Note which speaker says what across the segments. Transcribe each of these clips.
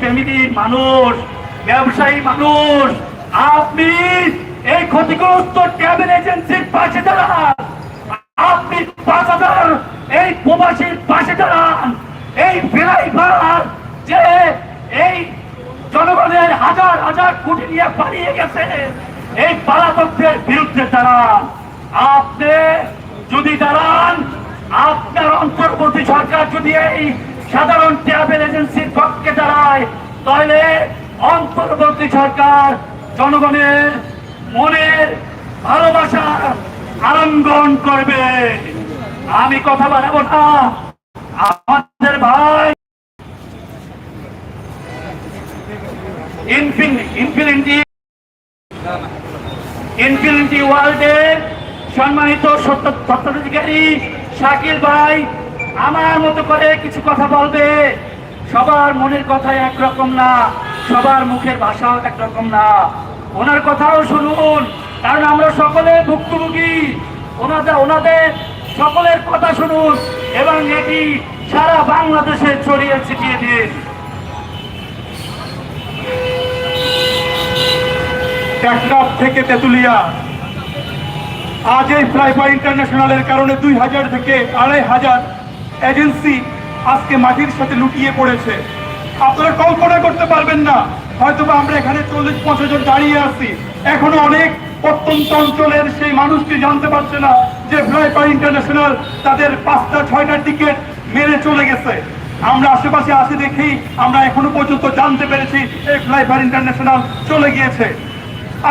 Speaker 1: ফ্যামিলির মানুষ, ব্যবসায়ী মানুষ, আপনি এই ক্ষতিগ্রস্ত ট্রাভেল এজেন্সির পাশে দাঁড়ান। আপনি পাঁচ হাজার এই প্রবাসীর পাশে দাঁড়ান। এই ড্রাইভার যে এই জনগণের হাজার হাজার কোটি নিয়ে পালিয়ে গেছে, এই পালাতকদের বিরুদ্ধে দাঁড়ান। আপনি যদি দাঁড়ান, আপনার অন্তর্বর্তী সরকার যদি এই সাধারণ ট্রাভেল এজেন্সির পক্ষে দাঁড়ায় তাহলে অন্তর্বর্তী সরকার জনগণের মনের ভালোবাসা আলঙ্গন করবে। আমি কথা বাড়াবো না। আমাদের ভাই ইনফিনিটি ওয়ার্ল্ডের সম্মানিত সত্য- স্বত্বাধিকারী শাকিল ভাই, আমার মতো করে কিছু কথা বলবে। সবার মনের কথা একরকম না, সবার মুখের ভাষাও একরকম না। ওনার কথাও শুনুন, কারণ আমরা সকলে ভুক্তভোগী। ওনাদের ওনাদের সকলের কথা শুনুন, এবং এটি সারা বাংলাদেশে ছড়িয়ে ছিটিয়ে দিন।
Speaker 2: টেকনাফ থেকে তেতুলিয়া। আজ এই ফ্লাইফাই ইন্টারন্যাশনালের কারণে দুই হাজার থেকে আড়াই হাজার এজেন্সি আজকে মাটির সাথে লুটিয়ে পড়েছে। আপনারা কল্পনা করতে পারবেন না হয়তো আমরা এখানে চল্লিশ পঞ্চাশ জন দাঁড়িয়ে আছি। এখনও অনেক প্রত্যন্ত অঞ্চলের সেই মানুষটি জানতে পারছে না যে ফ্লাইফাই ইন্টারন্যাশনাল তাদের পাঁচটা, ছয়টা টিকিট মেরে চলে গেছে। আমরা আশেপাশে আসি দেখি, আমরা এখনও পর্যন্ত জানতে পেরেছি এই ফ্লাইফার ইন্টারন্যাশনাল চলে গিয়েছে।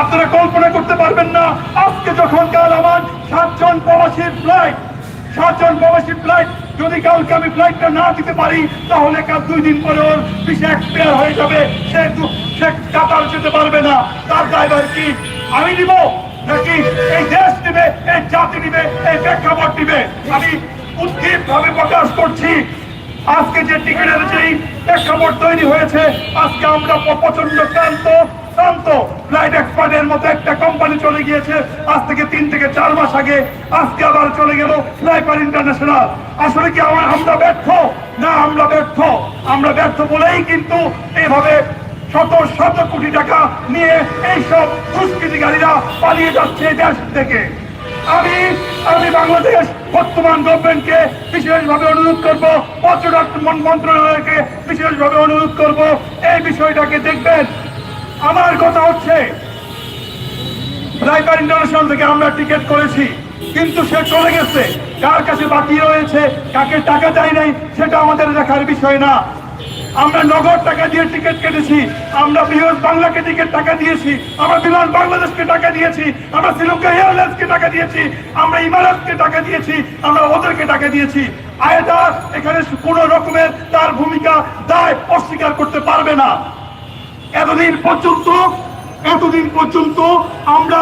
Speaker 2: আপনারা কল্পনা করতে পারবেন না, আজকে যখন কাল আমার সাতজন প্রবাসীর ফ্লাইট সাতজন প্রবাসী ফ্লাইট যদি কালকে আমি ফ্লাইটটা না দিতে পারি, তাহলে কাল দুই দিন পরে ওর পিছিয়ে এক্সপায়ার হয়ে যাবে। সে সে কাতার যেতে পারবে না। তার ড্রাইভার কি? আমি দিব নাকি এই দেশ দিবে এই জাতি দিবে এই প্রেক্ষাপট দিবে আমি উদ্দীপ ভাবে প্রকাশ করছি। আজকে যে টিকিটের যেই প্রেক্ষাপট তৈরি হয়েছে। আজকে আমরা প্রচণ্ড ক্লান্ত শান্ত ফ্লাইট এক্সপার্টের মতো একটা কোম্পানি চলে গিয়েছে। আজ থেকে তিন থেকে চার মাস আগে আজকে আবার চলে গেল ফ্লাইপার ইন্টারন্যাশনাল আসলে কি আমার আমরা ব্যর্থ? না আমরা ব্যর্থ। আমরা ব্যর্থ বলেই কিন্তু এইভাবে শত শত কোটি টাকা নিয়ে এইসব দুষ্কৃতিকারীরা পালিয়ে যাচ্ছে দেশ থেকে। আমি আমি বাংলাদেশ বর্তমান গভর্নমেন্টকে বিশেষভাবে অনুরোধ করব, পর্যটক মন্ত্রণালয়কে বিশেষভাবে অনুরোধ করব, এই বিষয়টাকে দেখবেন। আমার কথা হচ্ছে রাইপার ইন্টারন্যাশনাল থেকে আমরা টিকিট করেছি। কিন্তু সে চলে গেছে। কার কাছে বাকি রয়েছে? কাকে টাকা দেয় নাই? সেটা আমাদের দেখার বিষয় না। আমরা নগদ টাকা দিয়ে টিকিট কেটেছি। আমরা বৃহৎ বাংলাকে টিকিট টাকা দিয়েছি। আমরা বিমান বাংলাদেশকে টাকা দিয়েছি। আমরা শ্রীলঙ্কা এয়ারলাইন্সকে টাকা দিয়েছি। আমরা ইমারাতকে টাকা দিয়েছি। আমরা ওদেরকে টাকা দিয়েছি। আয়তা এখানে কোন রকমের তার ভূমিকা দায় অস্বীকার করতে পারবে না। এতদিন পর্যন্ত এতদিন পর্যন্ত আমরা